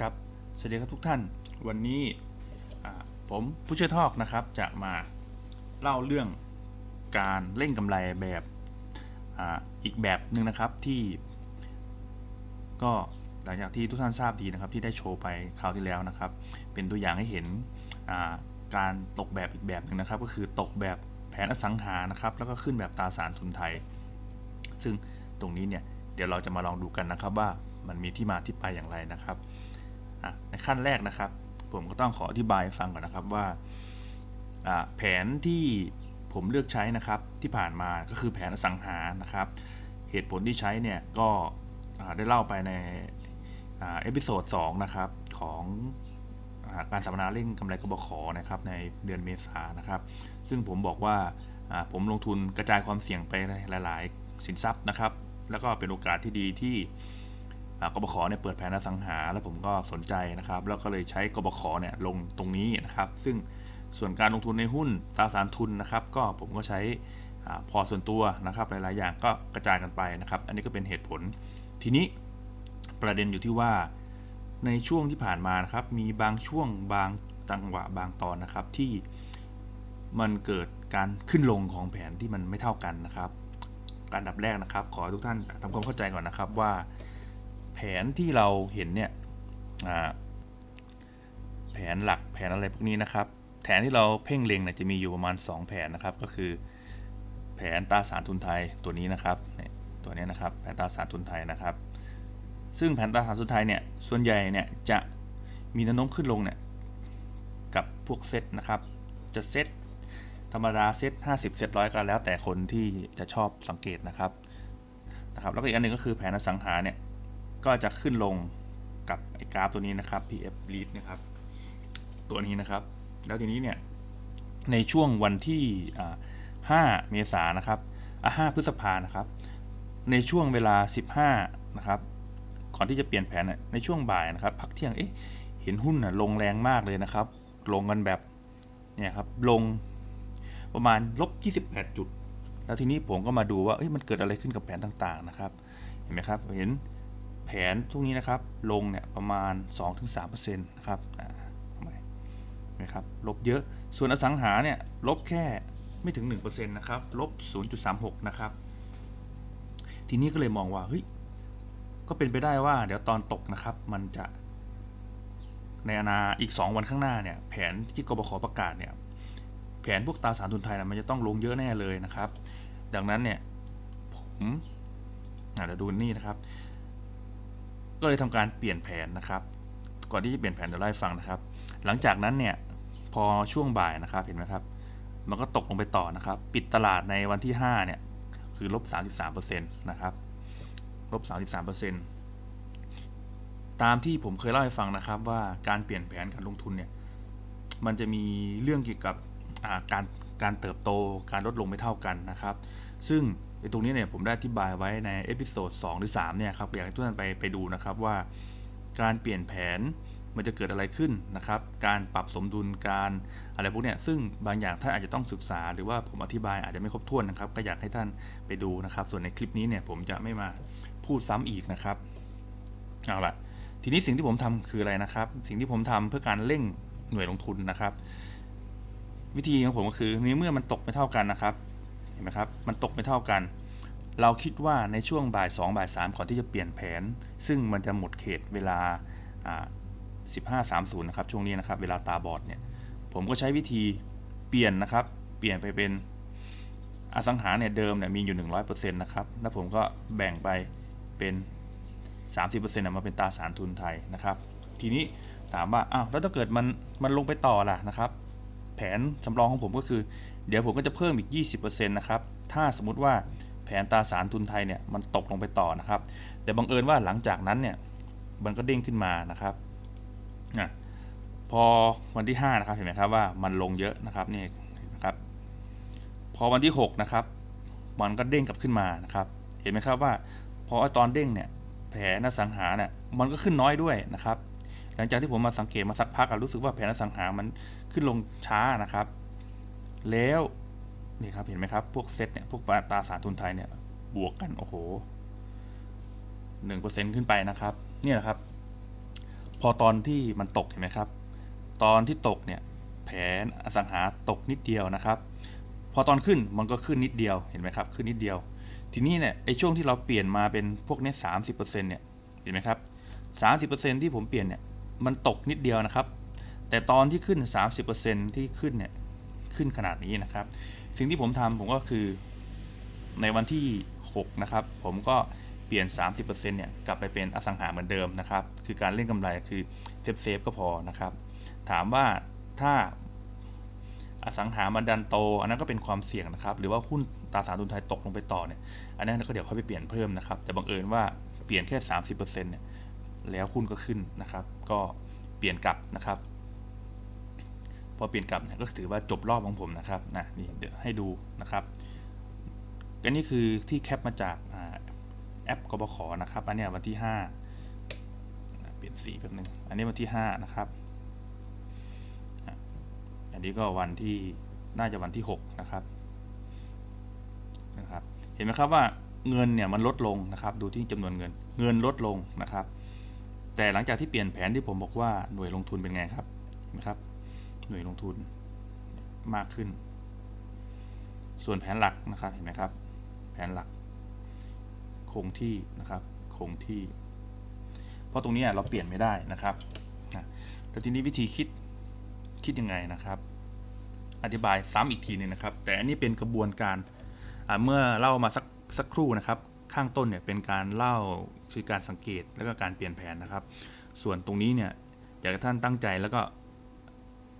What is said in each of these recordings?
ครับสวัสดีครับทุกท่าน วันนี้ผมผู้ช่วยทอกนะครับ จะมาเล่าเรื่องการเล่นกำไรแบบออีกแบบหนึ่งนะครับที่ ก็หลังจากที่ทุกท่านทราบดีนะครับที่ได้โชว์ไปคราวที่แล้วนะครับ เป็นตัวอย่างให้เห็นการตกแบบอีกแบบหนึ่งนะครับ ก็คือตกแบบแผนอสังหานะครับ แล้วก็ขึ้นแบบตราสารทุนไทย ซึ่งตรงนี้เนี่ยเดี๋ยวเราจะมาลองดูกันนะครับว่ามันมีที่มาที่ไปอย่างไรนะครับ ในขั้นแรกนะครับ ผมก็ต้องขออธิบายฟังก่อนนะครับว่าแผนที่ผมเลือกใช้นะครับที่ผ่านมาก็คือแผนอสังหานะครับ เหตุผลที่ใช้เนี่ยก็ได้เล่าไปในเอพิโซด2นะครับของอาการสัมมนาเร่งกำไรกบขนะครับในเดือนเมษานะครับ ซึ่งผมบอกว่าผมลงทุนกระจายความเสี่ยงไปในหลาย ๆ สินทรัพย์นะครับ แล้วก็เป็นโอกาสที่ดีที่ กบขเนี่ยเปิดแผนอสังหา แล้วผมก็สนใจนะครับ แล้วก็เลยใช้กบขเนี่ยลงตรงนี้นะครับ ซึ่งส่วนการลงทุนในหุ้นตราสารทุนนะครับ ก็ผมก็ใช้พอส่วนตัวนะครับ หลาย ๆ อย่างก็กระจายกันไปนะครับ อันนี้ก็เป็นเหตุผล ทีนี้ประเด็นอยู่ที่ว่าในช่วงที่ผ่านมานะครับ มีบางช่วงบางจังหวะบางตอนนะครับที่มันเกิดการขึ้นลงของแผนที่มันไม่เท่ากันนะครับการดับแรกนะครับ ขอทุกท่านทำความเข้าใจก่อนนะครับว่า ผนที่เราเห็นเนี่ยแผนหลักแผนอะไรพวกนี้นะครับแผนที่เราเพ่งเล็งเนี่ยจะมีอยู่ประมาณ 2 แผนนะครับ ก็คือ แผนตราสารทุนไทยตัวนี้นะครับตัวนี้นะครับแผนตราสารทุนไทยนะครับ ซึ่งแผนตราสารทุนไทยเนี่ยส่วนใหญ่เนี่ยจะมีแนวโน้มขึ้นลงเนี่ยกับพวกเซตนะครับจะเซตธรรมดาเซต50 เซตร้อยก็แล้วแต่คนที่จะชอบสังเกตนะครับนะครับแล้วก็อีกอันหนึ่งก็คือแผนอสังหาเนี่ย ก็จะขึ้นลงกับไอ้กราฟตัวนี้นะครับ PF lead นะครับ ตัวนี้นะครับ แล้วทีนี้เนี่ยในช่วงวันที่ 5 เมษายนนะครับอะ5พฤษภานะครับ ในช่วงเวลา 15 นะครับ ก่อนที่จะเปลี่ยนแผนในช่วงบ่ายนะครับ พักเที่ยง เอ๊ะ เห็นหุ้นลงแรงมากเลยนะครับ ลงกันแบบ เนี่ยครับ ลงประมาณลบ 28 จุด แล้วทีนี้ผมก็มาดูว่า เอ้ย มันเกิดอะไรขึ้นกับแผนต่างๆ นะครับ เห็นไหมครับ เห็น ผนทุกนี้นะครับลงเนี่ยประมาณ 2-3%นะครับทำไมเห็นไหมครับลบเยอะส่วนอสังหาเนี่ยลบแค่ไม่ถึง 1%นะครับลบ 0.36 นะครับ ทีนี้ก็เลยมองว่าเฮ้ยก็เป็นไปได้ว่า เดี๋ยวตอนตกนะครับมันจะในอนาอีก 2 วันข้างหน้าเนี่ยแผนที่กบขประกาศเนี่ยแผนพวกตราสารทุนไทยนะมันจะต้องลงเยอะแน่เลยนะครับ ดังนั้นเนี่ยผมอะเดี๋ยวดูนี่นะครับ ก็เลยทำการเปลี่ยนแผนนะครับ ก่อนที่จะเปลี่ยนแผนเดี๋ยวเล่าให้ฟังนะครับ หลังจากนั้นเนี่ยพอช่วงบ่ายนะครับเห็นไหมครับ มันก็ตกลงไปต่อนะครับ ปิดตลาดในวันที่ 5 เนี่ย คือลบ 33%นะครับลบ 33%ตามที่ผมเคยเล่าให้ฟังนะครับ ว่าการเปลี่ยนแผนการลงทุนเนี่ย มันจะมีเรื่องเกี่ยวกับการการเติบโตการลดลงไม่เท่ากันนะครับ ซึ่ง ในตรงนี้เนี่ยผมได้อธิบายไว้ในเอพิโซด2หรือ3เนี่ยครับอยากให้ทุกท่านไปไปดูนะครับว่า การเปลี่ยนแผนมันจะเกิดอะไรขึ้นนะครับ การปรับสมดุลการอะไรพวกเนี้ยซึ่งบางอย่างท่านอาจจะต้องศึกษา หรือว่าผมอธิบายอาจจะไม่ครบถ้วนนะครับ ก็อยากให้ท่านไปดูนะครับ ส่วนในคลิปนี้เนี่ยผมจะไม่มาพูดซ้ำอีกนะครับเอาละทีนี้สิ่งที่ผมทำคืออะไรนะครับ สิ่งที่ผมทำเพื่อการเร่งหน่วยลงทุนนะครับ วิธีของผมก็คือในเมื่อมันตกไม่เท่ากันนะครับ ห็นไหมครับ มันตกไม่เท่ากัน เราคิดว่าในช่วงบ่าย2บ่าย3ก่อนที่จะเปลี่ยนแผน ซึ่งมันจะหมดเขตเวลาอ่า15.30 นะครับ ช่วงนี้นะครับ เวลาตาบอดเนี่ย ผมก็ใช้วิธีเปลี่ยนนะครับ เปลี่ยนไปเป็นอสังหาเนี่ยเดิมเนี่ยมีอยู่ 100%นะครับ แล้วผมก็แบ่งไปเป็น 30%นะมาเป็นตราสารทุนไทยนะครับ ทีนี้ถามว่า อ้าว แล้วถ้าเกิดมัน มันลงไปต่อล่ะนะครับ แผนสำรองของผมก็คือ เดี๋ยวผมก็จะเพิ่มอีก 20%นะครับถ้าสมมุติว่าแผนตราสารทุนไทยเนี่ยมันตกลงไปต่อนะครับ แต่บังเอิญว่าหลังจากนั้นเนี่ยมันก็เด้งขึ้นมานะครับอะพอวันที่ 5 นะครับเห็นไหมครับว่ามันลงเยอะนะครับนี่นะครับ พอวันที่ 6 นะครับ มันก็เด้งกลับขึ้นมานะครับ เห็นไหมครับว่าพอตอนเด้งเนี่ยแผนอสังหาเนี่ยมันก็ขึ้นน้อยด้วยนะครับ หลังจากที่ผมมาสังเกตมาสักพักรู้สึกว่าแผนอสังหามันขึ้นลงช้านะครับ แล้วนี่ครับเห็นไหมครับ พวกเซ็ตเนี่ย พวกตราสารทุนไทยเนี่ย บวกกัน โอ้โหหนึ่งเปอร์เซ็นขึ้นไปนะครับ เนี่ยแหละครับ พอตอนที่มันตกเห็นไหมครับ ตอนที่ตกเนี่ย แผนอสังหาตกนิดเดียวนะครับ พอตอนขึ้นมันก็ขึ้นนิดเดียว เห็นไหมครับ ขึ้นนิดเดียว ทีนี้เนี่ย ไอช่วงที่เราเปลี่ยนมาเป็นพวกเนี้สามสิบเปอร์เซ็นต์เนี่ยเห็นไหมครับสามสิบเปอร์เซ็นต์ที่ผมเปลี่ยนเนี่ย มันตกนิดเดียวนะครับ แต่ตอนที่ขึ้นสามสิบเปอร์เซ็นต์ที่ขึ้นเนี่ย ขึ้นขนาดนี้นะครับ สิ่งที่ผมทำผมก็คือในวันที่ 6 นะครับ ผมก็เปลี่ยน 30%เนี่ยกลับไปเป็นอสังหาเหมือนเดิมนะครับ คือการเล่นกำไรคือเซฟเซฟก็พอนะครับ ถามว่าถ้าอสังหามันดันโต อันนั้นก็เป็นความเสี่ยงนะครับ หรือว่าหุ้นตราสารทุนไทยตกลงไปต่อเนี่ยอันนั้นก็เดี๋ยวค่อยไปเปลี่ยนเพิ่มนะครับ แต่บังเอิญว่าเปลี่ยนแค่ 30%เนี่ยแล้วหุ้นก็ขึ้นนะครับ ก็เปลี่ยนกลับนะครับ พอเปลี่ยนกลับเนี่ยก็ถือว่าจบรอบของผมนะครับนะนี่เดี๋ยวให้ดูนะครับอันนี้คือที่แคปมาจากแอปกบขนะครับ อันนี้วันที่ 5 เปลี่ยนสีแป๊บนึง อันนี้วันที่ 5 นะครับ อันนี้ก็วันที่น่าจะวันที่ 6 นะครับนะครับ เห็นไหมครับว่าเงินเนี่ยมันลดลงนะครับ ดูที่จำนวนเงิน เงินลดลงนะครับ แต่หลังจากที่เปลี่ยนแผนที่ผมบอกว่าหน่วยลงทุนเป็นไงครับนไหมครับ หน่วยลงทุนมากขึ้น ส่วนแผนหลักนะครับเห็นไหมครับ แผนหลัก คงที่นะครับคงที่ เพราะตรงนี้เราเปลี่ยนไม่ได้นะครับแล้วทีนี้วิธีคิดคิดยังไงนะครับ อธิบายซ้ำอีกทีนึงนะครับ แต่อันนี้เป็นกระบวนการเมื่อเล่ามาสักสักครู่นะครับ ข้างต้นเนี่ยเป็นการเล่าคือการสังเกตแล้วก็การเปลี่ยนแผนนะครับ ส่วนตรงนี้เนี่ยอยากให้ท่านตั้งใจแล้วก็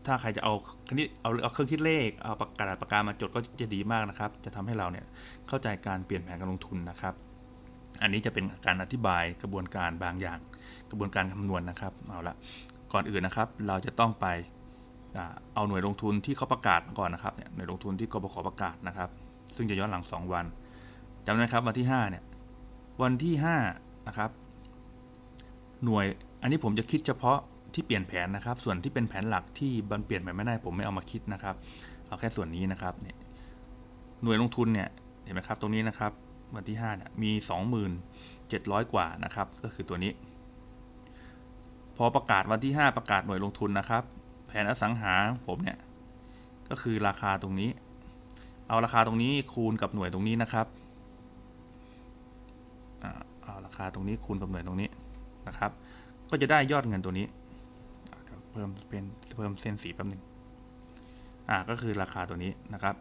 ถ้าใครจะเอาคณิตเอาเอาเครื่องคิดเลขเอาปากกาปากกามาจดก็จะดีมากนะครับ จะทำให้เราเนี่ยเข้าใจการเปลี่ยนแผนการลงทุนนะครับ อันนี้จะเป็นการอธิบายกระบวนการบางอย่าง กระบวนการคำนวณนะครับเอาละก่อนอื่นนะครับ เราจะต้องไปเอาหน่วยลงทุนที่เขาประกาศมาก่อนนะครับเนี่ยหน่วยลงทุนที่กบขประกาศนะครับ ซึ่งจะย้อนหลัง 2 วันจำได้ครับวันที่5เนี่ยวันที่5นะครับหน่วยอันนี้ผมจะคิดเฉพาะ ที่เปลี่ยนแผนนะครับ ส่วนที่เป็นแผนหลักที่บันเปลี่ยนไปไม่ได้ผมไม่เอามาคิดนะครับ เอาแค่ส่วนนี้นะครับเนี่ยหน่วยลงทุนเนี่ยเห็นไหมครับตรงนี้นะครับวันที่5เนี่ยมี 27,000 กว่านะครับ ก็คือตัวนี้ พอประกาศวันที่ 5 ประกาศหน่วยลงทุนนะครับ แผนอสังหาผมเนี่ยก็คือราคาตรงนี้ เอาราคาตรงนี้คูณกับหน่วยตรงนี้นะครับเอาราคาตรงนี้คูณกับหน่วยตรงนี้นะครับ ก็จะได้ยอดเงินตัวนี้ เพิ่มเป็นเพิ่มเส้นสีแป๊บหนึ่งอ่าก็คือราคาตัวนี้นะครับ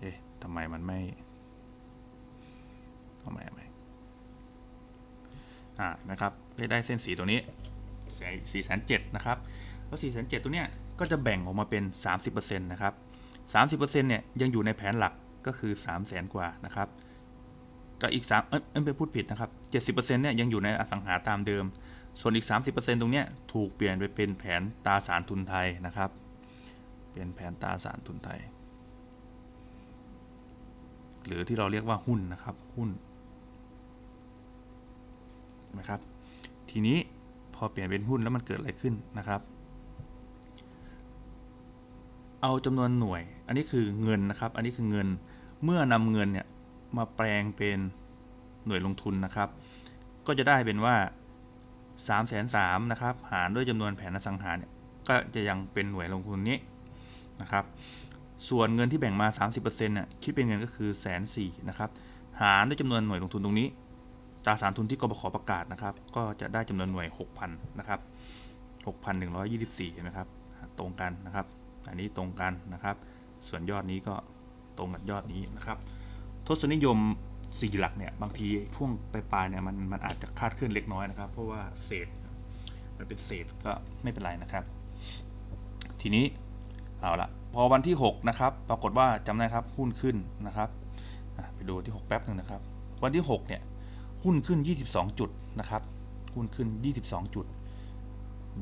เอ๊ะทำไมมันไม่ทำไมไม่อ่านะครับได้เส้นสีตัวนี้สี่แสนเจ็ดนะครับแล้วสี่แสนเจ็ดตัวเนี้ยก็จะแบ่งออกมาเป็น 30%นะครับ30%เนี่ยยังอยู่ในแผนหลักก็คือ 3 0 0แสนกว่านะครับก็อีก3เอ้ยไปพูดผิดนะครับ 70%เนี่ยยังอยู่ในอสังหาตามเดิม ส่วนอีก 30%ตรงเนี้ยถูกเปลี่ยนไปเป็นแผนตราสารทุนไทยนะครับ เป็นแผนตราสารทุนไทย หรือที่เราเรียกว่าหุ้นนะครับ หุ้นนะครับ ทีนี้พอเปลี่ยนเป็นหุ้นแล้วมันเกิดอะไรขึ้นนะครับ เอาจำนวนหน่วย อันนี้คือเงินนะครับ อันนี้คือเงิน เมื่อนำเงินเนี่ยมาแปลงเป็นหน่วยลงทุนนะครับ ก็จะได้เป็นว่า 3ามแสนสามนะครับ หารด้วยจำนวนแผนอสังหาเนี่ย ก็จะยังเป็นหน่วยลงทุนนี้นะครับ ส่วนเงินที่แบ่งมา 30%เนี่ยคิดเป็นเงินก็คือแสนสี่นะครับ หารด้วยจำนวนหน่วยลงทุนตรงนี้ตราสารทุนที่กบขประกาศนะครับ ก็จะได้จำนวนหน่วย 6,000 นะครับ 6,124เห็นไหมครับ ตรงกันนะครับ อันนี้ตรงกันนะครับ ส่วนยอดนี้ก็ตรงกับยอดนี้นะครับ ทศนิยม 4หลักเนี่ยบางทีพ่วงปลายๆเนี่ยมันมันอาจจะคาดเคลื่อนเล็กน้อยนะครับ เพราะว่าเศษมันเป็นเศษก็ไม่เป็นไรนะครับ ทีนี้เอาละพอวันที่ 6 นะครับ ปรากฏว่าจำได้ครับหุ้นขึ้นนะครับไปดูที่ 6 แป๊บหนึ่งนะครับ วันที่ 6 เนี่ย หุ้นขึ้น 22 จุดนะครับ หุ้นขึ้น 22 จุด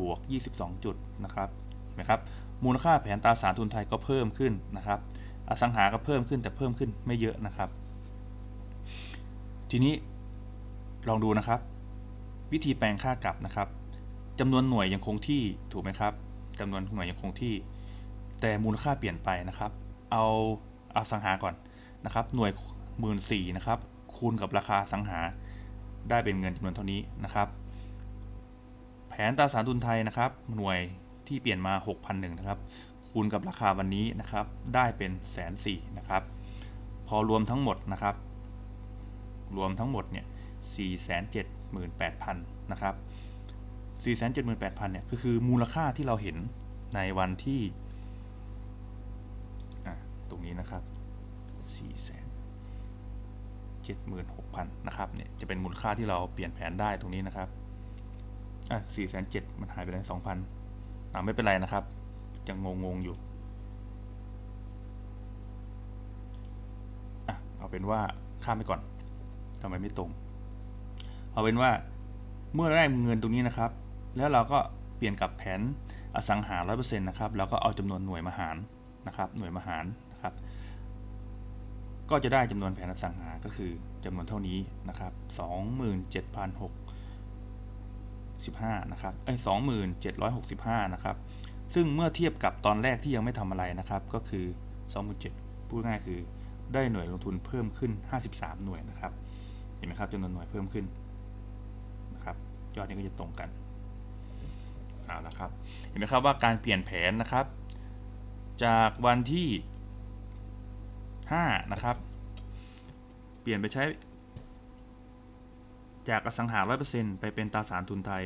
บวก 22 จุดนะครับเห็นไหมครับ มูลค่าแผนตราสารทุนไทยก็เพิ่มขึ้นนะครับ อสังหาก็เพิ่มขึ้นแต่เพิ่มขึ้นไม่เยอะนะครับ ทีนี้ลองดูนะครับ วิธีแปลงค่ากลับนะครับจำนวนหน่วยยังคงที่ถูกไหมครับจำนวนหน่วยยังคงที่ แต่มูลค่าเปลี่ยนไปนะครับ เอาเอาสังหาก่อนนะครับ หน่วยหมื่นสี่นะครับ คูณกับราคาสังหา ได้เป็นเงินจำนวนเท่านี้นะครับ แผแผนตราสารทุนไทยนะครับ หน่วยที่เปลี่ยนมา 6,001นะครับ คูณกับราคาวันนี้นะครับ ได้เป็นแสนสี่นะครับ พอรวมทั้งหมดนะครับ รวมทั้งหมดเนี่ย478,000นะครับ478,000เนี่ยก็คือมูลค่าที่เราเห็นในวันที่ตรงนี้นะครับ476,000นะครับเนี่ยจะเป็นมูลค่าที่เราเปลี่ยนแผนได้ตรงนี้นะครับอะ407มันหายไปเลย2,000อ่าไม่เป็นไรนะครับยังงงๆอยู่อะเอาเป็นว่าข้ามไปก่อน ทำไมไม่ตรง เอาเป็นว่าเมื่อได้เงินตรงนี้นะครับ แล้วเราก็เปลี่ยนกับแผนอสังหา100%นะครับ แล้วก็เอาจำนวนหน่วยมาหารนะครับ หน่วยมาหารนะครับ ก็จะได้จำนวนแผนอสังหา ก็คือจำนวนเท่านี้นะครับ27,615นะครับเอ้ย27,765นะครับ ซึ่งเมื่อเทียบกับตอนแรกที่ยังไม่ทำอะไรนะครับ ก็คือ27,000พูดง่ายคือได้หน่วยลงทุนเพิ่มขึ้น 53 หน่วยนะครับ ห็นไหมครับจำนวนหน่วยเพิ่มขึ้นนะครับยอดนี้ก็จะตรงกันเอาละครับเห็นไหมครับว่าการเปลี่ยนแผนนะครับ จากวันที่5นะครับเปลี่ยนไปใช้ จากอสังหา 100%ไปเป็นตราสารทุนไทย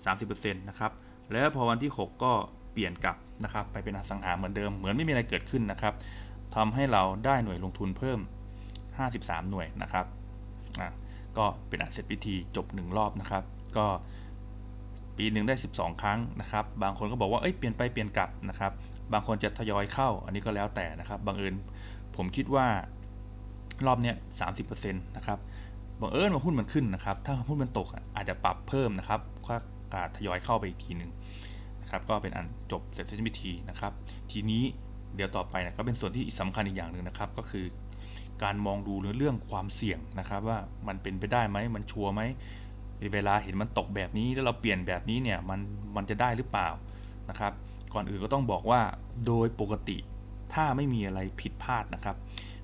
30%นะครับแล้วพอวันที่ 6 ก็เปลี่ยนกลับนะครับไปเป็นอสังหาเหมือนเดิมเหมือนไม่มีอะไรเกิดขึ้นนะครับทำให้เราได้หน่วยลงทุนเพิ่ม 53 หน่วยนะครับ อะก็เป็นอันเสร็จพิธีจบ 1 รอบนะครับ ก็ปีหนึ่งได้ 12 ครั้งนะครับ บางคนก็บอกว่าเอ้ยเปลี่ยนไปเปลี่ยนกลับนะครับ บางคนจะทยอยเข้า อันนี้ก็แล้วแต่นะครับบางเอิญผมคิดว่ารอบเนี้ย30%นต์นะครับบางเอิญมาหุ้นมันขึ้นนะครับ ถ้าหุ้นมันตกอาจจะปรับเพิ่มนะครับก็การทยอยเข้าไปอีกทีหนึ่งนะครับ ก็เป็นอันจบเสร็จสิ้นพิธีนะครับ ทีนี้เดี๋ยวต่อไปนะก็เป็นส่วนที่สำคัญอีกอย่างหนึ่งนะครับ ก็คือ การมองดูเรื่องความเสี่ยงนะครับ ว่ามันเป็นไปได้ไหมมันชัวร์ไหมเวลาเห็นมันตกแบบนี้แล้วเราเปลี่ยนแบบนี้เนี่ยมันมันจะได้หรือเปล่านะครับ ก่อนอื่นก็ต้องบอกว่าโดยปกติถ้าไม่มีอะไรผิดพลาดนะครับ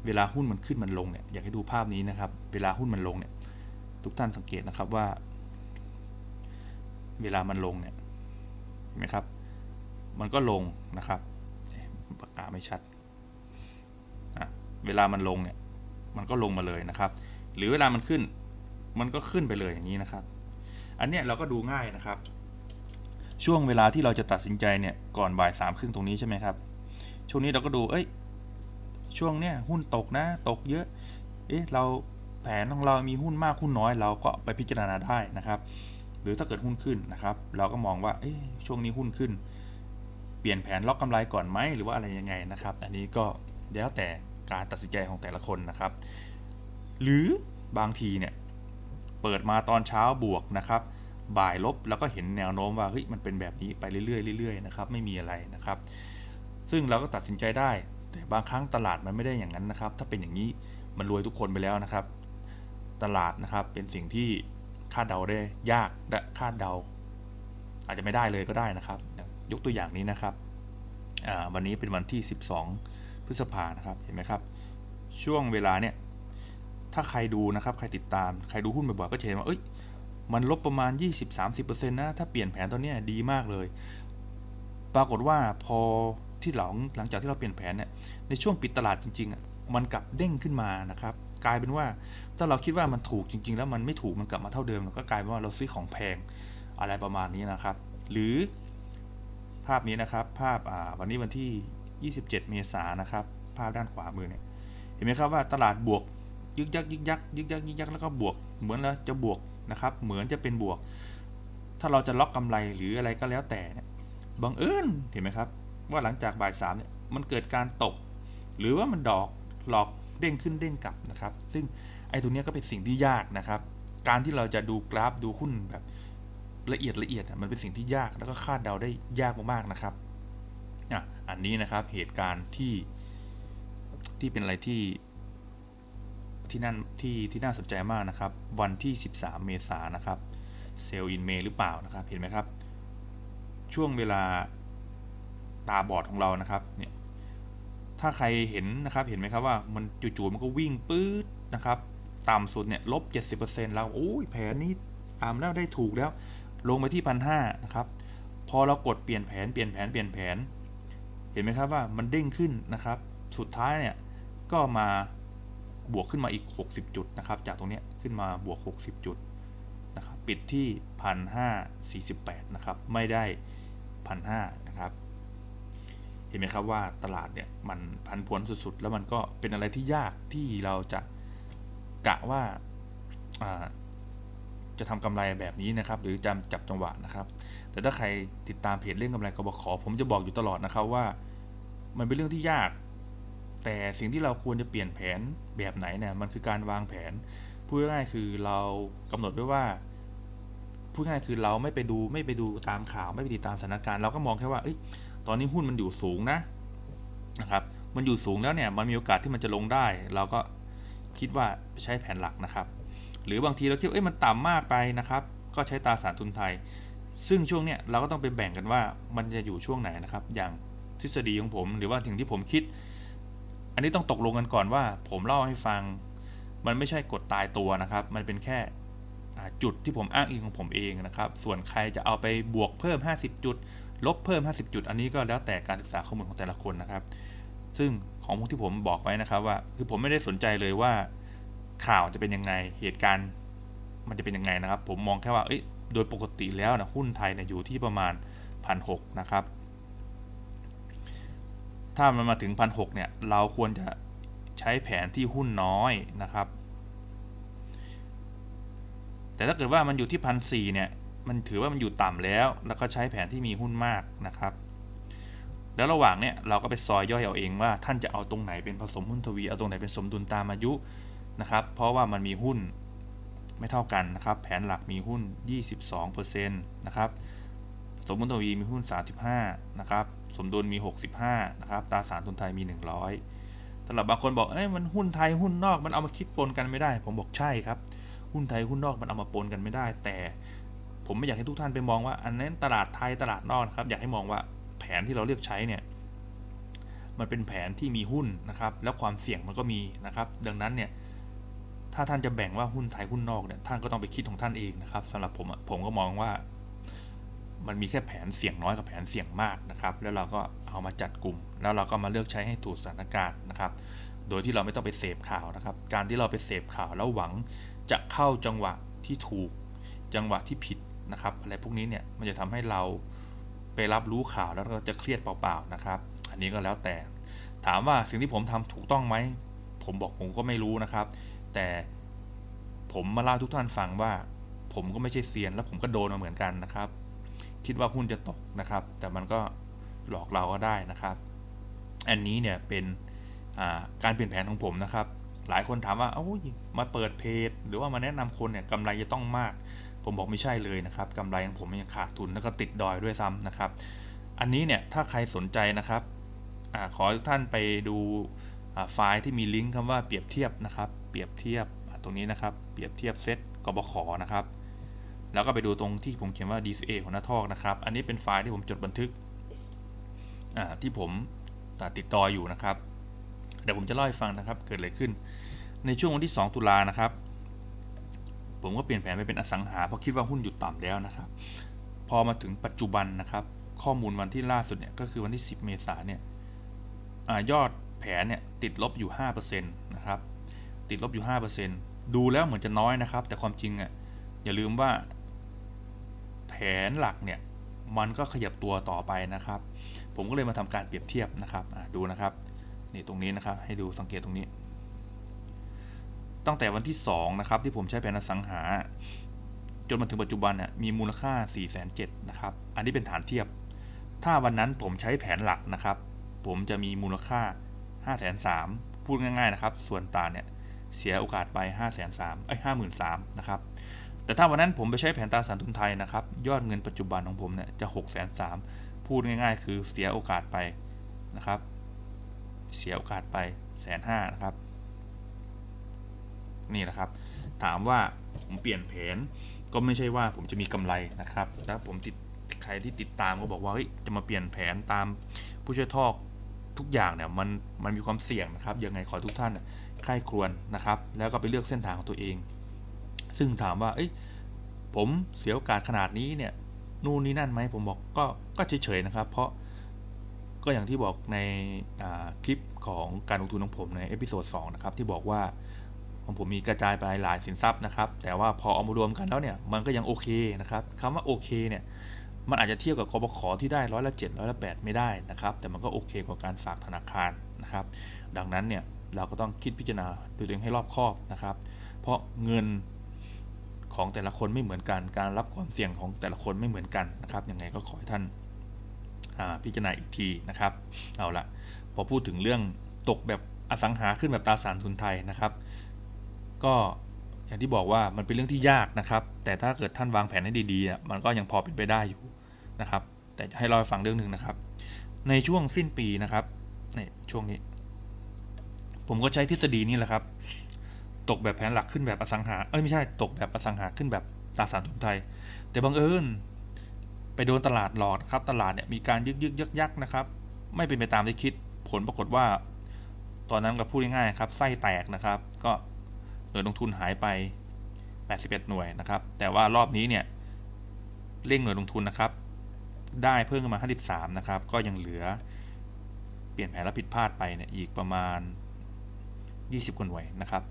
เวลาหุ้นมันขึ้นมันลงเนี่ยอยากให้ดูภาพนี้นะครับ เวลาหุ้นมันลงเนี่ยทุกท่านสังเกตนะครับว่า เวลามันลงเนี่ยเห็นไหมครับ มันก็ลงนะครับปากกาไม่ชัดเวลามันลงเนี่ย มันก็ลงมาเลยนะครับ หรือเวลามันขึ้น มันก็ขึ้นไปเลยอย่างนี้นะครับ อันเนี้ยเราก็ดูง่ายนะครับ ช่วงเวลาที่เราจะตัดสินใจเนี่ยก่อนบ่ายสามครึ่งตรงนี้ใช่ไหมครับ ช่วงนี้เราก็ดู เอ้ย ช่วงเนี้ยหุ้นตกนะ ตกเยอะ เอ๊ะ เราแผนของเรามีหุ้นมากหุ้นน้อยเราก็ไปพิจารณาได้นะครับ หรือถ้าเกิดหุ้นขึ้นนะครับ เราก็มองว่า เอ๊ะ ช่วงนี้หุ้นขึ้น เปลี่ยนแผนล็อกกำไรก่อนไหมหรือว่าอะไรยังไงนะครับ อันนี้ก็แล้วแต่ การตัดสินใจของแต่ละคนนะครับ หรือบางทีเนี่ยเปิดมาตอนเช้าบวกนะครับ บ่ายลบแล้วก็เห็นแนวโน้มว่าเฮ้ยมันเป็นแบบนี้ไปเรื่อยๆเรื่อยๆนะครับไม่มีอะไรนะครับ ซึ่งเราก็ตัดสินใจได้ แต่บางครั้งตลาดมันไม่ได้อย่างนั้นนะครับ ถ้าเป็นอย่างนี้มันรวยทุกคนไปแล้วนะครับ ตลาดนะครับเป็นสิ่งที่คาดเดาได้ยากและคาดเดา อาจจะไม่ได้เลยก็ได้นะครับ ยกตัวอย่างนี้นะครับวันนี้เป็นวันที่ 12 พฤษภานะครับเห็นไหมครับ ช่วงเวลาเนี่ยถ้าใครดูนะครับ ใครติดตามใครดูหุ้นบ่อยๆก็จะเห็นว่าเอ้ยมันลบประมาณ 20-30%นะถ้าเปลี่ยนแผนตอนนี้ดีมากเลย ปรากฏว่าพอที่หลังหลังจากที่เราเปลี่ยนแผนเนี่ยในช่วงปิดตลาดจริงๆอะมันกลับเด้งขึ้นมานะครับ กลายเป็นว่าถ้าเราคิดว่ามันถูกจริง ๆ แล้วมันไม่ถูกมันกลับมาเท่าเดิมก็กลายเป็นว่าเราซื้อของแพงอะไรประมาณนี้นะครับ หรือภาพนี้นะครับ ภาพวันนี้วันที่ 27 เมษายนนะครับ ภาพด้านขวามือเนี่ย เห็นไหมครับว่าตลาดบวกยึกยักยึกยักยึกยักยึกยักแล้วก็บวก เหมือนแล้วจะบวกนะครับ เหมือนจะเป็นบวก ถ้าเราจะล็อกกำไรหรืออะไรก็แล้วแต่เนี่ยบังเอิญเห็นไหมครับ ว่าหลังจากบ่ายสามเนี่ยมันเกิดการตก หรือว่ามันดอกหลอกเด้งขึ้นเด้งกลับนะครับ ซึ่งไอ้ตรงนี้ก็เป็นสิ่งที่ยากนะครับ การที่เราจะดูกราฟดูหุ้นแบบละเอียดละเอียดมันเป็นสิ่งที่ยากแล้วก็คาดเดาได้ยากมากๆนะครับ อันนี้นะครับเหตุการณ์ที่ที่เป็นอะไรที่ที่นั่นที่ที่น่าสนใจมากนะครับ วันที่ 13 เมษายนนะครับเซลล์อินเมย์หรือเปล่านะครับ เห็นไหมครับ ช่วงเวลาตาบอดของเรานะครับเนี่ยถ้าใครเห็นนะครับเห็นไหมครับว่ามันจู่ๆมันก็วิ่งปื๊ดนะครับต่ำสุดเนี่ยลบ 70%แล้วโอ้ยแผนนี้ตามแล้วได้ถูกแล้ว ลงไปที่พันห้านะครับ พอเรากดเปลี่ยนแผนเปลี่ยนแผนเปลี่ยนแผน ห็นไหมครับว่ามันเด้งขึ้นนะครับ สุดท้ายเนี่ยก็มาบวกขึ้นมาอีก 60 จุดนะครับ จากตรงนี้ขึ้นมาบวก 60 จุดนะครับ ปิดที่ 1,548 นะครับ ไม่ได้ 1,500 นะครับ เห็นไหมครับว่าตลาดเนี่ยมันพันผวนสุดๆ แล้วมันก็เป็นอะไรที่ยากที่เราจะกะว่าจะทำกำไรแบบนี้นะครับ หรือจำจับจังหวะนะครับ แต่ถ้าใครติดตามเพจเรื่องกำไรกบขผมจะบอกอยู่ตลอดนะครับว่า มันเป็นเรื่องที่ยาก แต่สิ่งที่เราควรจะเปลี่ยนแผนแบบไหนเนี่ยมันคือการวางแผนพูดง่ายๆคือเรากำหนดไว้ว่าพูดง่ายคือเราไม่ไปดูไม่ไปดูตามข่าวไม่ไปติดตามสถานการณ์เราก็มองแค่ว่าอตอนนี้หุ้นมันอยู่สูงนะนะครับ มันอยู่สูงแล้วเนี่ยมันมีโอกาสที่มันจะลงได้ เราก็คิดว่าใช้แผนหลักนะครับ หรือบางทีเราคิดว่าเอ้ยมันต่ำมากไปนะครับ ก็ใช้ตราสารทุนไทย ซึ่งช่วงเนี้ยเราก็ต้องไปแบ่งกันว่ามันจะอยู่ช่วงไหนนะครับ อย่าง ทฤษฎีของผม หรือว่าสิ่งที่ผมคิด อันนี้ต้องตกลงกันก่อนว่า ผมเล่าให้ฟัง มันไม่ใช่กฎตายตัวนะครับ มันเป็นแค่จุดที่ผมอ้างอิงของผมเองนะครับ ส่วนใครจะเอาไปบวกเพิ่ม 50 จุด ลบเพิ่ม 50 จุด อันนี้ก็แล้วแต่การศึกษาข้อมูลของแต่ละคนนะครับ ซึ่งของพวกที่ผมบอกไว้นะครับว่า คือผมไม่ได้สนใจเลยว่าข่าวจะเป็นยังไง เหตุการณ์มันจะเป็นยังไงนะครับ ผมมองแค่ว่า เอ้ย โดยปกติแล้วนะหุ้นไทยนี่ยอยู่ที่ประมาณพันหนะครับ ถ้ามันมาถึงพันหเนี่ย เราควรจะใช้แผนที่หุ้นน้อยนะครับ แต่ถ้าเกิดว่ามันอยู่ที่พันสเนี่ย มันถือว่ามันอยู่ต่ำแล้ว แล้วก็ใช้แผนที่มีหุ้นมากนะครับ แล้วระหว่างเนี้ยเราก็ไปซอยย่อยเอาเองว่าท่านจะเอาตรงไหนเป็นผสมหุ้นทวี เอาตรงไหนเป็นสมดุลตามอายุนะครับ เพราะว่ามันมีหุ้นไม่เท่ากันนะครับ แผนหลักมีหุ้น 22%นะครับ สมดุลทวีมีหุ้น 35 นะครับ สมดุลมี 65 นะครับ ตราสารทุนไทยมี 100สำหรับบางคนบอกเอ้ยมันหุ้นไทยหุ้นนอกมันเอามาคิดปนกันไม่ได้ ผมบอกใช่ครับ หุ้นไทยหุ้นนอกมันเอามาปนกันไม่ได้ แต่ผมไม่อยากให้ทุกท่านไปมองว่า อันนั้นตลาดไทยตลาดนอกนะครับ อยากให้มองว่าแผนที่เราเลือกใช้เนี่ยมันเป็นแผนที่มีหุ้นนะครับ แล้วความเสี่ยงมันก็มีนะครับ ดังนั้นเนี่ยถ้าท่านจะแบ่งว่าหุ้นไทยหุ้นนอกเนี่ยท่านก็ต้องไปคิดของท่านเองนะครับสำหรับผมผมก็มองว่า มันมีแค่แผนเสี่ยงน้อยกับแผนเสี่ยงมากนะครับ แล้วเราก็เอามาจัดกลุ่ม แล้วเราก็มาเลือกใช้ให้ถูกสถานการณ์นะครับ โดยที่เราไม่ต้องไปเสพข่าวนะครับ การที่เราไปเสพข่าวแล้วหวังจะเข้าจังหวะที่ถูก จังหวะที่ผิดนะครับ อะไรพวกนี้เนี่ยมันจะทำให้เราไปรับรู้ข่าวแล้วก็จะเครียดเปล่าๆนะครับ อันนี้ก็แล้วแต่ ถามว่าสิ่งที่ผมทำถูกต้องไหม ผมบอกผมก็ไม่รู้นะครับ แต่ผมมาเล่าทุกท่านฟังว่า ผมก็ไม่ใช่เซียน แล้วผมก็โดนมาเหมือนกันนะครับ คิดว่าหุ้นจะตกนะครับ แต่มันก็หลอกเราก็ได้นะครับ อันนี้เนี่ยเป็นการเปลี่ยนแผนของผมนะครับ หลายคนถามว่าเอ้ามาเปิดเพจ หรือว่ามาแนะนำคนเนี่ยกำไรจะต้องมาก ผมบอกไม่ใช่เลยนะครับกำไรของผมยังขาดทุนแล้วก็ติดดอยด้วยซ้ำนะครับ อันนี้เนี่ยถ้าใครสนใจนะครับอขอทุกท่านไปดูไฟล์ที่มีลิงก์คำว่าเปรียบเทียบนะครับ เปรียบเทียบตรงนี้นะครับ เปรียบเทียบเซตกบขนะครับ แล้วก็ไปดูตรงที่ผมเขียนว่า DCA ของหน้าทอกนะครับ อันนี้เป็นไฟล์ที่ผมจดบันทึกที่ผมติดต่ออยู่นะครับ เดี๋ยวผมจะเล่าให้ฟังนะครับ เกิดอะไรขึ้น ในช่วงวันที่ 2 ตุลานะครับ ผมก็เปลี่ยนแผนไปเป็นอสังหาเพราะคิดว่าหุ้นหยุดต่ำแล้วนะครับ พอมาถึงปัจจุบันนะครับ ข้อมูลวันที่ล่าสุดเนี่ยก็คือวันที่ 10 เมษายนเนี่ยอยอดแผนเนี่ยติดลบอยู่5%นะครับ ติดลบอยู่ 5%ดูแล้วเหมือนจะน้อยนะครับ แต่ความจริงอะอย่าลืมว่า แผนหลักเนี่ยมันก็ขยับตัวต่อไปนะครับ ผมก็เลยมาทำการเปรียบเทียบนะครับดูนะครับนี่ตรงนี้นะครับให้ดูสังเกตตรงนี้ ตั้งแต่วันที่2นะครับที่ผมใช้แผนอสังหา จนมาถึงปัจจุบันเนี่ยมีมูลค่า 4 7 0 0 0นะครับอันนี้เป็นฐานเทียบ ถ้าวันนั้นผมใช้แผนหลักนะครับ ผมจะมีมูลค่า 5 3 0 0 0พูดง่ายๆนะครับ ส่วนต่างเนี่ยเสียโอกาสไป 5 3 0 0 0ไอ้ห้าหมื่นสามนะครับ แต่ถ้าวันนั้นผมไปใช้แผนตราสารทุนไทยนะครับ ยอดเงินปัจจุบันของผมเนี่ยจะ6 3 0 0 0พูดง่ายๆ คือเสียโอกาสไปนะครับ เสียโอกาสไปแสนห้านะครับ นี่นะครับ ถามว่าผมเปลี่ยนแผนก็ไม่ใช่ว่าผมจะมีกำไรนะครับแล้วผมติดใครที่ติดตามก็บอกว่าเฮ้ยจะมาเปลี่ยนแผนตามผู้ช่วยทอกทุกอย่างเนี่ยมันมันมีความเสี่ยงนะครับยังไงขอทุกท่านใคร่ครวญนะครับ แล้วก็ไปเลือกเส้นทางของตัวเอง ซึ่งถามว่า เอ้ย ผมเสียโอกาสขนาดนี้เนี่ย นู่นนี่นั่นไหม ผมบอกก็ ก็เฉยๆนะครับ เพราะ ก็อย่างที่บอกในคลิปของการลงทุนของผมในเอพิโซด2นะครับ ที่บอกว่าของผมมีกระจายไปหลายสินทรัพย์นะครับ แต่ว่าพอเอามารวมกันแล้วเนี่ย มันก็ยังโอเคนะครับคำว่าโอเคเนี่ย มันอาจจะเทียบกับกบขที่ได้ร้อยละเจ็ดร้อยละแปดไม่ได้นะครับ แต่มันก็โอเคกว่าการฝากธนาคารนะครับ ดังนั้นเนี่ยเราก็ต้องคิดพิจารณาตัวเองให้รอบคอบนะครับ เพราะเงิน ของแต่ละคนไม่เหมือนกัน การรับความเสี่ยงของแต่ละคนไม่เหมือนกันนะครับยังไงก็ขอให้ท่านพิจารณาอีกทีนะครับ เอาละพอพูดถึงเรื่องตกแบบอสังหาขึ้นแบบตราสารทุนไทยนะครับ ก็อย่างที่บอกว่ามันเป็นเรื่องที่ยากนะครับ แต่ถ้าเกิดท่านวางแผนให้ดีๆ มันก็ยังพอเป็นไปได้อยู่นะครับ แต่ให้เราฟังเรื่องหนึ่งนะครับ ในช่วงสิ้นปีนะครับในช่วงนี้ ผมก็ใช้ทฤษฎีนี้แหละครับ ตกแบบแผนหลักขึ้นแบบอสังหา เอ้ยไม่ใช่ตกแบบอสังหาขึ้นแบบตราสารทุนไทย แต่บังเอิญไปโดนตลาดหลอกครับ ตลาดเนี่ยมีการยึกยึกยักยักนะครับ ไม่เป็นไปตามที่คิด ผลปรากฏว่า ตอนนั้นก็พูดง่ายๆครับ ไส้แตกนะครับ ก็หน่วยลงทุนหายไป 81 หน่วยนะครับ แต่ว่ารอบนี้เนี่ยเร่งหน่วยลงทุนนะครับ ได้เพิ่มขึ้นมา53นะครับ ก็ยังเหลือเปลี่ยนแผนและผิดพลาดไปเนี่ยอีกประมาณ 20กว่าหน่วยนะครับ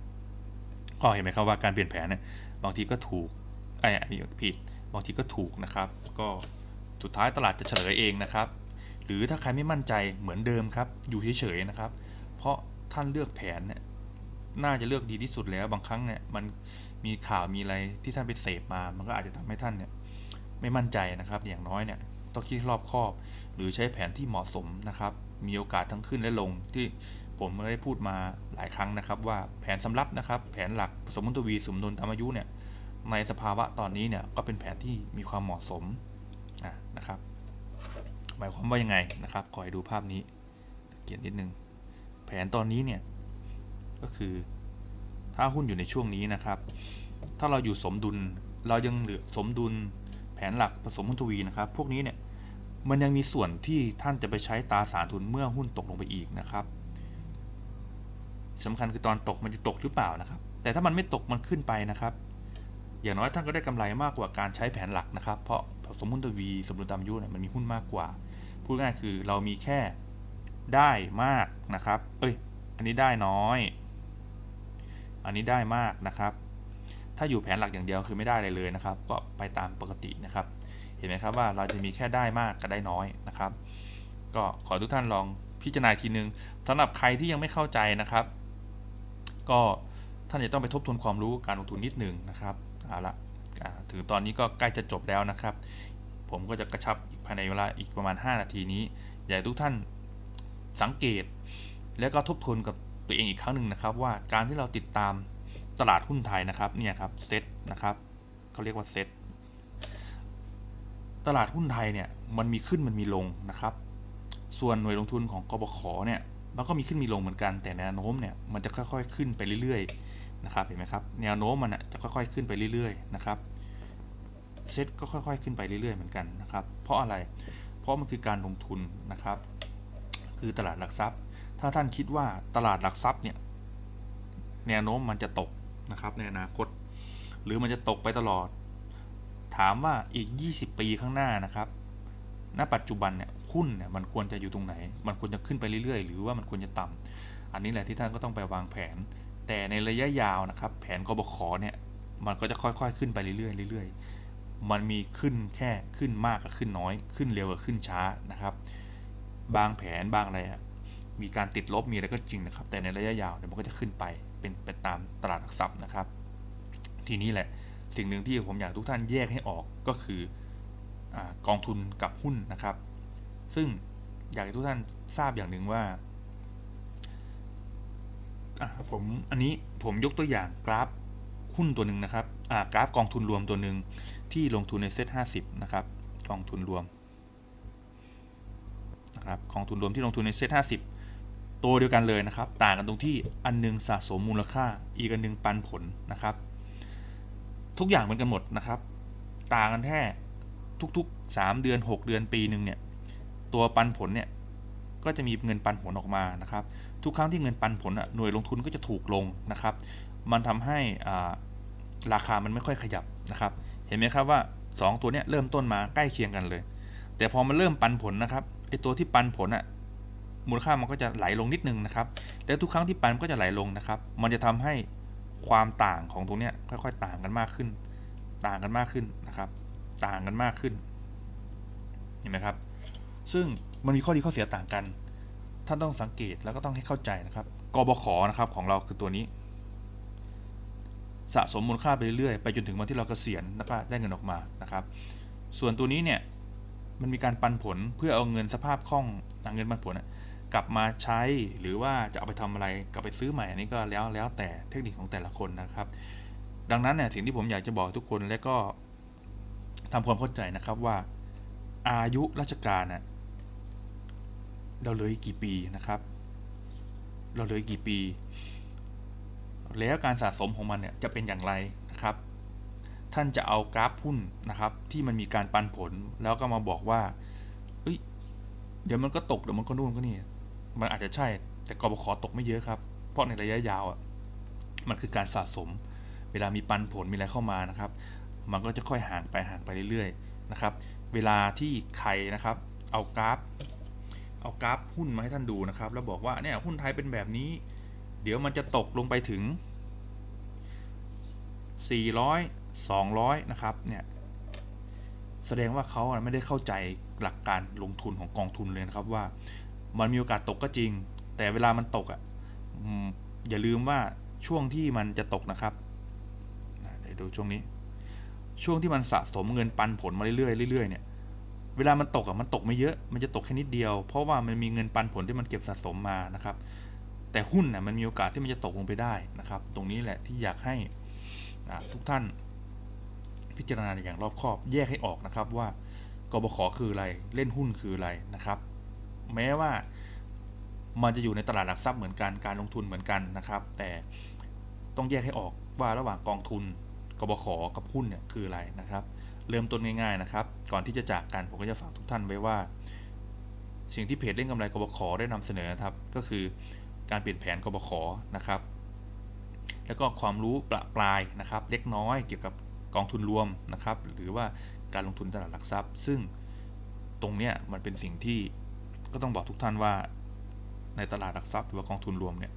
ก็เห็นไหมครับว่าการเปลี่ยนแผนเนี่ยบางทีก็ถูกไอ้นนี้ผิด บางทีก็ถูกนะครับ ก็สุดท้ายตลาดจะเฉลยเองนะครับ หรือถ้าใครไม่มั่นใจเหมือนเดิมครับ อยู่เฉยๆนะครับ เพราะท่านเลือกแผนเนี่ยน่าจะเลือกดีที่สุดแล้ว บางครั้งเนี่ยมันมีข่าวมีอะไรที่ท่านไปเสพมา มันก็อาจจะทำให้ท่านเนี่ยไม่มั่นใจนะครับ อย่างน้อยเนี่ยต้องคิดรอบคอบ หรือใช้แผนที่เหมาะสมนะครับ มีโอกาสทั้งขึ้นและลงที่ ผมได้พูดมาหลายครั้งนะครับ ว่าแผนสำรับนะครับ แผนหลักสมมติวีสมดุลตามอายุเนี่ยในสภาวะตอนนี้เนี่ยก็เป็นแผนที่มีความเหมาะสมนะครับ หมายความว่ายังไงนะครับขอให้ดูภาพนี้เกียนนิดนึงแผนตอนนี้เนี่ยก็คือถ้าหุ้นอยู่ในช่วงนี้นะครับ ถ้าเราอยู่สมดุลเรายังเหลือสมดุลแผนหลักผสมหุ้นทวีนะครับ พวกนี้เนี่ยมันยังมีส่วนที่ท่านจะไปใช้ตาสารทุนเมื่อหุ้นตกลงไปอีกนะครับ สำคัญคือตอนตกมันจะตกหรือเปล่านะครับ แต่ถ้ามันไม่ตกมันขึ้นไปนะครับ อย่างน้อยท่านก็ได้กำไรมากกว่าการใช้แผนหลักนะครับ เพราะสมมุติทวีสมดุลตามยุเนี่ยมันมีหุ้นมากกว่า พูดง่ายคือเรามีแค่ได้มากนะครับ เอ้ย อันนี้ได้น้อย อันนี้ได้มากนะครับ ถ้าอยู่แผนหลักอย่างเดียวคือไม่ได้เลยเลยนะครับ ก็ไปตามปกตินะครับ เห็นไหมครับว่าเราจะมีแค่ได้มากกับได้น้อยนะครับ ก็ขอทุกท่านลองพิจารณาทีนึงสำหรับใครที่ยังไม่เข้าใจนะครับ ก็ท่านจะต้องไปทบทวนความรู้การลงทุนนิดหนึ่งนะครับเอาละถึงตอนนี้ก็ใกล้จะจบแล้วนะครับ ผมก็จะกระชับภายในเวลาอีกประมาณ 5 นาทีนี้ อยากให้ทุกท่านสังเกต แล้วก็ทบทวนกับตัวเองอีกครั้งหนึ่งนะครับ ว่าการที่เราติดตามตลาดหุ้นไทยนะครับเนี่ยครับเซตนะครับเขาเรียกว่าเซตตลาดหุ้นไทยเนี่ยมันมีขึ้นมันมีลงนะครับ ส่วนหน่วยลงทุนของกบขเนี่ย มันก็มีขึ้นมีลงเหมือนกัน แต่แนวโน้มเนี่ยมันจะค่อยๆขึ้นไปเรื่อยๆนะครับเห็นไหมครับแนวโน้มมันจะค่อยๆขึ้นไปเรื่อยๆนะครับเซ็ตก็ค่อยๆขึ้นไปเรื่อยๆเหมือนกันนะครับ เพราะอะไรเพราะมันคือการลงทุนนะครับ คือตลาดหลักทรัพย์ ถ้าท่านคิดว่าตลาดหลักทรัพย์เนี่ยแนวโน้มมันจะตกนะครับในอนาคต หรือมันจะตกไปตลอด ถามว่าอีก 20 ปีข้างหน้านะครับ ณปัจจุบันเนี่ย หุ้นเนี่ยมันควรจะอยู่ตรงไหน มันควรจะขึ้นไปเรื่อยๆ หรือว่ามันควรจะต่ำอันนี้แหละที่ท่านก็ต้องไปวางแผน แต่ในระยะยาวนะครับ แผนกบขเนี่ยมันก็จะค่อยๆ ขึ้นไปเรื่อยๆเรื่อยๆ มันมีขึ้นแค่ขึ้นมากกับขึ้นน้อย ขึ้นเร็วกับขึ้นช้านะครับ บางแผนบางอะไรมีการติดลบมีอะไรก็จริงนะครับ แต่ในระยะยาวเนี่ยมันก็จะขึ้นไปเป็นไปตามตลาดหลักทรัพย์นะครับ ทีนี้แหละสิ่งหนึ่งที่ผมอยากทุกท่านแยกให้ออกก็คืออกองทุนกับหุ้นนะครับ ซึ่งอยากให้ทุกท่านทราบอย่างหนึ่งว่าผมอันนี้ผมยกตัวอย่างกราฟหุ้นตัวหนึ่งนะครับกราฟกองทุนรวมตัวหนึ่งที่ลงทุนในเซ็ต50นะครับกองทุนรวมนะครับกองทุนรวมที่ลงทุนในเซ็ต50ตัวเดียวกันเลยนะครับ ต่างกันตรงที่อันนึงสะสมมูลค่า อีกอันนึงปันผลนะครับ ทุกอย่างเหมือนกันหมดนะครับ ต่างกันแค่ทุกๆ 3 เดือน 6 เดือนปีหนึ่งเนี่ย ตัวปันผลเนี่ยก็จะมีเงินปันผลออกมานะครับ ทุกครั้งที่เงินปันผลหน่วยลงทุนก็จะถูกลงนะครับ มันทำให้ราคามันไม่ค่อยขยับนะครับ เห็นไหมครับว่า 2 ตัวเนี้ยเริ่มต้นมาใกล้เคียงกันเลย แต่พอมันเริ่มปันผลนะครับไอตัวที่ปันผลอะมูลค่ามันก็จะไหลลงนิดนึงนะครับ แล้วทุกครั้งที่ปันก็จะไหลลงนะครับ มันจะทำให้ความต่างของตรงเนี้ยค่อยๆ ต่างกันมากขึ้น ต่างกันมากขึ้นนะครับ ต่างกันมากขึ้น เห็นไหมครับ ซึ่งมันมีข้อดีข้อเสียต่างกัน ท่านต้องสังเกตแล้วก็ต้องให้เข้าใจนะครับ กบขนะครับของเราคือตัวนี้ สะสมมูลค่าไปเรื่อยๆไปจนถึงวันที่เราเกษียณแล้วก็ได้เงินออกมานะครับ ส่วนตัวนี้เนี่ยมันมีการปันผลเพื่อเอาเงินสภาพคล่องเงินปันผลกลับมาใช้หรือว่าจะเอาไปทำอะไรกลับไปซื้อใหม่อันนี้ก็แล้วแล้วแต่เทคนิคของแต่ละคนนะครับ ดังนั้นเนี่ยสิ่งที่ผมอยากจะบอกทุกคนและก็ทำความเข้าใจนะครับว่าอายุราชการน่ะ เราเหลืออีกกี่ปีนะครับ เราเหลืออีกกี่ปี แล้วการสะสมของมันเนี่ยจะเป็นอย่างไรนะครับ ท่านจะเอากราฟหุ้นนะครับ ที่มันมีการปันผลแล้วก็มาบอกว่าเอ้ยเดี๋ยวมันก็ตกเดี๋ยวมันก็นู่นก็นี่ มันอาจจะใช่ แต่กบขตกไม่เยอะครับ เพราะในระยะยาวอะมันคือการสะสม เวลามีปันผลมีอะไรเข้ามานะครับ มันก็จะค่อยห่างไปห่างไปเรื่อยๆนะครับ เวลาที่ใครนะครับ เอากราฟ เอากราฟหุ้นมาให้ท่านดูนะครับ แล้วบอกว่าเนี่ยหุ้นไทยเป็นแบบนี้ เดี๋ยวมันจะตกลงไปถึง 400 200 นะครับเนี่ยแสดงว่าเขาไม่ได้เข้าใจหลักการลงทุนของกองทุนเลยนะครับว่า มันมีโอกาสตกก็จริง แต่เวลามันตกอะอย่าลืมว่าช่วงที่มันจะตกนะครับเดี๋ยวดูช่วงนี้ ช่วงที่มันสะสมเงินปันผลมาเรื่อยๆเรื่อยๆเนี่ย เวลามันตกอะมันตกไม่เยอะ มันจะตกแค่นิดเดียว เพราะว่ามันมีเงินปันผลที่มันเก็บสะสมมานะครับ แต่หุ้นน่ะมันมีโอกาสที่มันจะตกลงไปได้นะครับ ตรงนี้แหละที่อยากให้ทุกท่านพิจารณาอย่างรอบคอบ แยกให้ออกนะครับว่ากบขคืออะไร เล่นหุ้นคืออะไรนะครับ แม้ว่ามันจะอยู่ในตลาดหลักทรัพย์เหมือนกัน การลงทุนเหมือนกันนะครับ แต่ต้องแยกให้ออกว่าระหว่างกองทุนกบขกับหุ้นเนี่ยคืออะไรนะครับ เริ่มต้นง่ายๆนะครับ ก่อนที่จะจากกันผมก็จะฝากทุกท่านไว้ว่า สิ่งที่เพจเล่นกำไรกบขได้นำเสนอนะครับ ก็คือการเปลี่ยนแผนกบขนะครับ แล้วก็ความรู้ประปรายนะครับ เล็กน้อยเกี่ยวกับกองทุนรวมนะครับ หรือว่าการลงทุนตลาดหลักทรัพย์ ซึ่งตรงเนี้ยมันเป็นสิ่งที่ก็ต้องบอกทุกท่านว่า ในตลาดหลักทรัพย์หรือว่ากองทุนรวมเนี่ย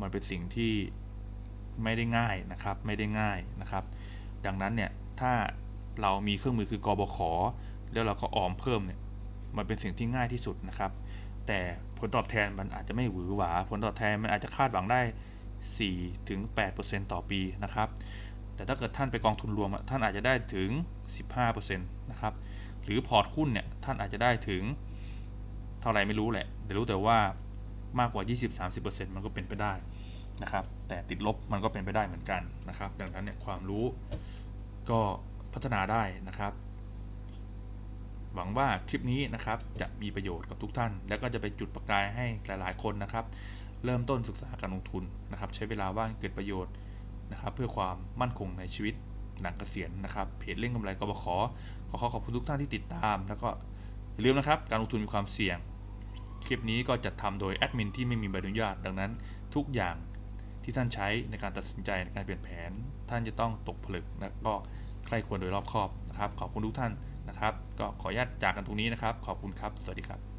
มันเป็นสิ่งที่ไม่ได้ง่ายนะครับ ไม่ได้ง่ายนะครับ ดังนั้นเนี่ยถ้า เรามีเครื่องมือคือกบขแล้วเราก็ออมเพิ่มเนี่ยมันเป็นสิ่งที่ง่ายที่สุดนะครับ แต่ผลตอบแทนมันอาจจะไม่หวือหวา ผลตอบแทนมันอาจจะคาดหวังได้4ถึง8%ต่อปีนะครับ แต่ถ้าเกิดท่านไปกองทุนรวมอะท่านอาจจะได้ถึง 15%นะครับ หรือพอร์ตหุ้นเนี่ยท่านอาจจะได้ถึงเท่าไหรไม่รู้แหละ แต่รู้แต่ว่ามากกว่า 20-30%มันก็เป็นไปได้นะครับ แต่ติดลบมันก็เป็นไปได้เหมือนกันนะครับ ดังนั้นเนี่ยความรู้ก็ พัฒนาได้นะครับ หวังว่าคลิปนี้นะครับจะมีประโยชน์กับทุกท่าน แล้วก็จะไปจุดประกายให้หลาย ๆ คนนะครับ เริ่มต้นศึกษาการลงทุนนะครับ ใช้เวลาว่างเกิดประโยชน์นะครับ เพื่อความมั่นคงในชีวิตหลังเกษียณนะครับเพจเล่นกำไรกบขอขอขอขอบคุณทุกท่านที่ติดตาม แล้วก็อย่าลืมนะครับ การลงทุนมีความเสี่ยง คลิปนี้ก็จัดทำโดยแอดมินที่ไม่มีใบอนุญาต ดังนั้นทุกอย่างที่ท่านใช้ในการตัดสินใจในการเปลี่ยนแผน ท่านจะต้องตกผลึกและก็ คร่ควรโดยรอบคอบนะครับ ขอบคุณทุกท่านนะครับ ก็ขออนุญาตจากกันตรงนี้นะครับ ขอบคุณครับ สวัสดีครับ